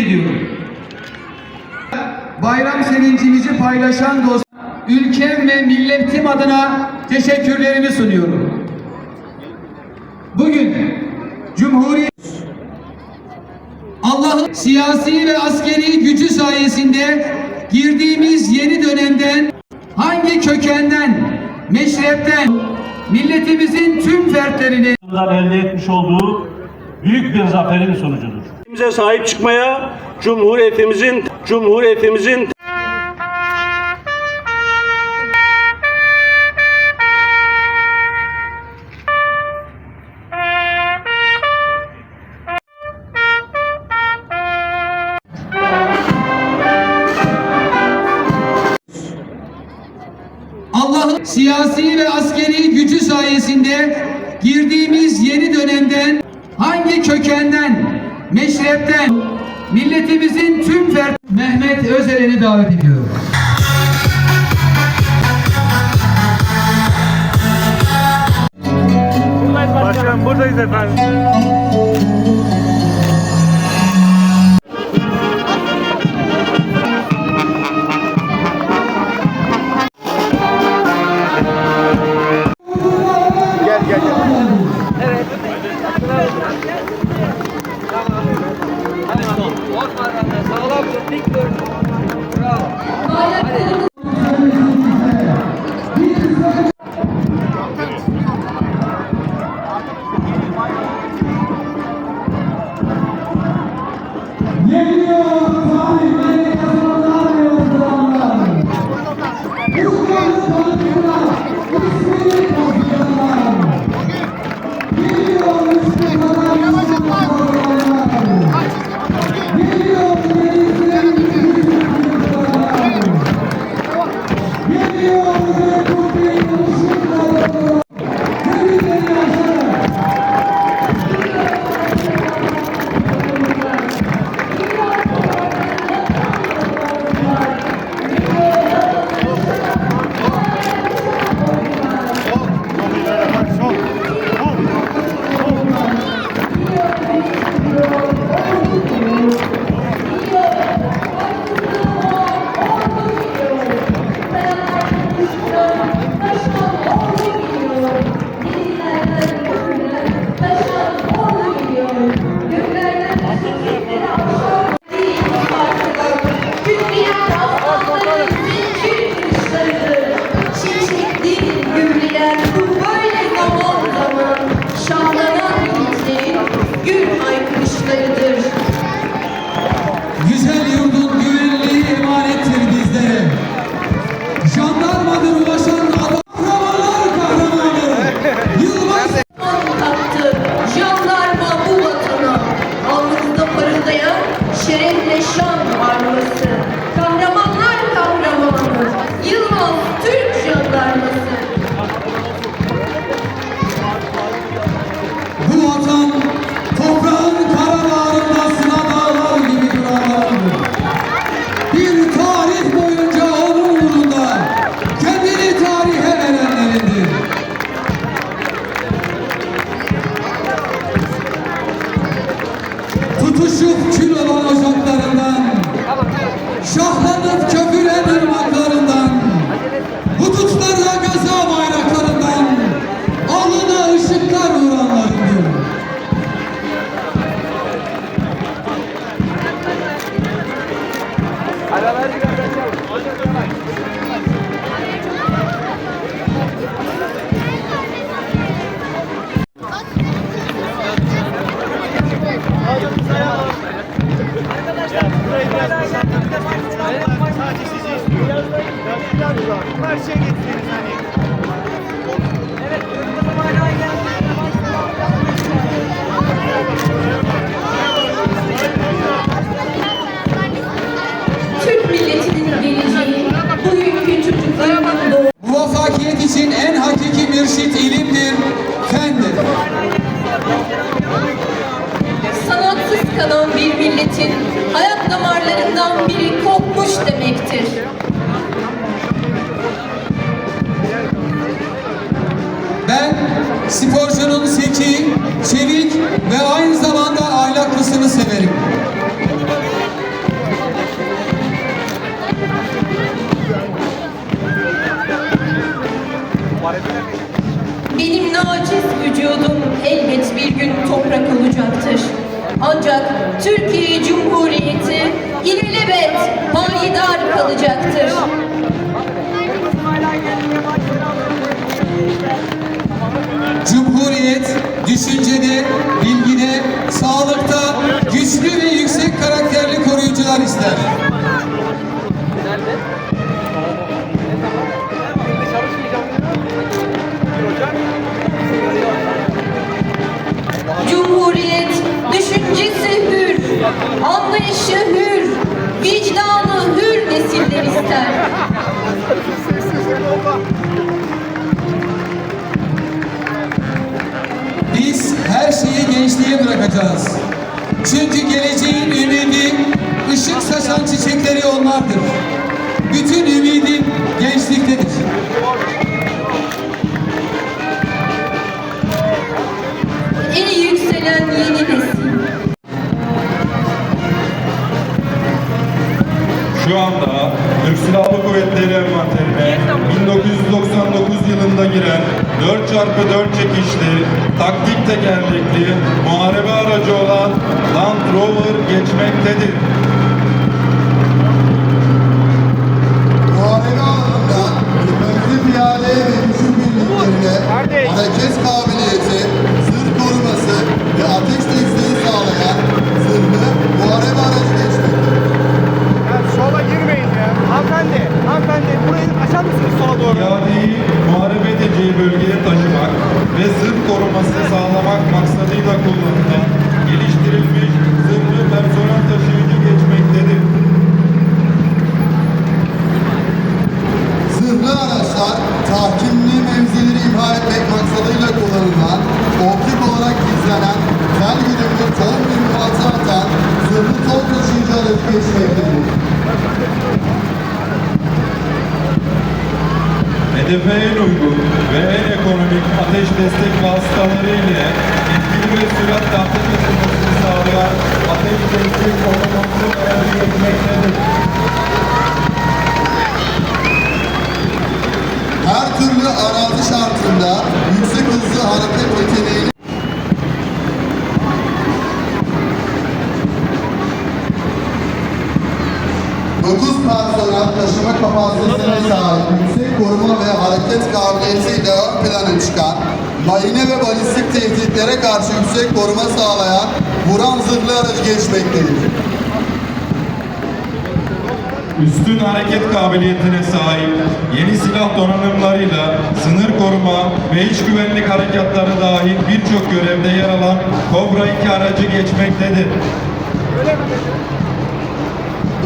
ediyorum. Bayram sevincimizi paylaşan dost, ülkem ve milletim adına teşekkürlerimi sunuyorum. Bugün Cumhuriyet Allah'ın siyasi ve askeri gücü sayesinde girdiğimiz yeni dönemden hangi kökenden, meşrepten milletimizin tüm fertlerini elde etmiş olduğu büyük bir zaferin sonucudur. Bize sahip çıkmaya Cumhuriyetimizin Cumhuriyetimizin meşrepten milletimizin tüm fert Mehmet Özeren'i davet ediyorum. Başkan buradayız efendim. Let's go. Karşıya gitseniz hani. Türk milletinin geleceği bugünkü çocuklarının doğu Muvaffakiyet için en hakiki mürşit ilimdir, fendir. Sanatsız kalan bir milletin hayat damarlarından biri kopmuş demektir. sporcunun zeki, çevik ve aynı zamanda ahlaklısını severim. Benim naciz vücudum elbet bir gün toprak olacaktır. Ancak Türkiye Cumhuriyeti ilelebet payidar kalacaktır. Cumhuriyet düşüncede, bilgide, sağlıkta, 4x4 çekişli, taktik tekerlekli muharebe aracı olan Land Rover geçmektedir. Tahkimli mevzileri imha etmek maksadıyla kullanılan, optik olarak gizlenen, tel güdümlü tol mühimmatı atan zırhlı tol taşıyıcı aracı geçmektedir. Hedefe en uygun ve en ekonomik ateş destek vasıtaları ile etkili ve süratle ateş açılmasını sağlayan ateş destek otomasyon aracı geçmektedir. Türlü arazi şartında yüksek hızlı hareket yeteneğini 9 personel taşıma kapasitesine sahip yüksek koruma ve hareket kabiliyetiyle ön plana çıkan, mayine ve balistik tehditlere karşı yüksek koruma sağlayan vuran zırhlı aracı geçmektedir. Üstün hareket kabiliyetine sahip yeni silah donanımlarıyla sınır koruma ve iç güvenlik harekatları dahil birçok görevde yer alan Kobra 2 aracı geçmektedir.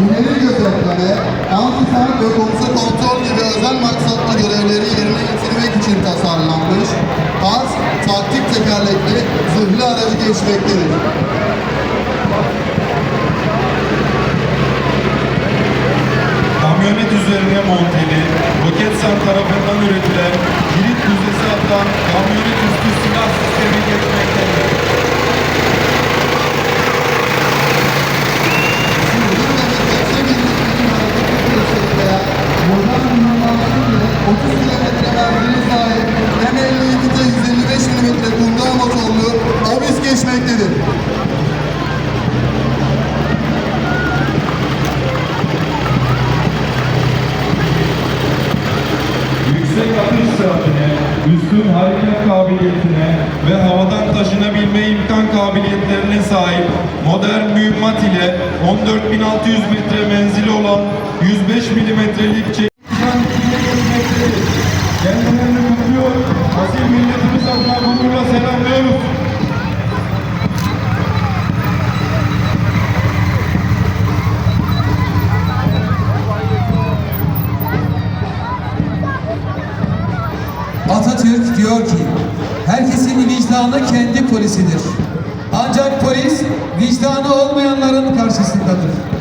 İleri gözetleme, anti-tank ve komuta kontrol gibi özel maksatlı görevleri yerine getirmek için tasarlanmış, az taktik tekerlekli zırhlı aracı geçmektedir. Üzerine monteli, Roketsan tarafından üretilen kilit düzesi atılan kamyonet üstü silah sistemi geçmektedir. Üstün hareket kabiliyetine ve havadan taşınabilme imkan kabiliyetlerine sahip modern mühimmat ile 14.600 metre menzili olan 105 milimetrelik geçmektedir. Kendilerini kutluyor, asil milletimiz adına gururla selamlıyoruz. Diyor ki, herkesin vicdanı kendi polisidir. Ancak polis vicdanı olmayanların karşısındadır.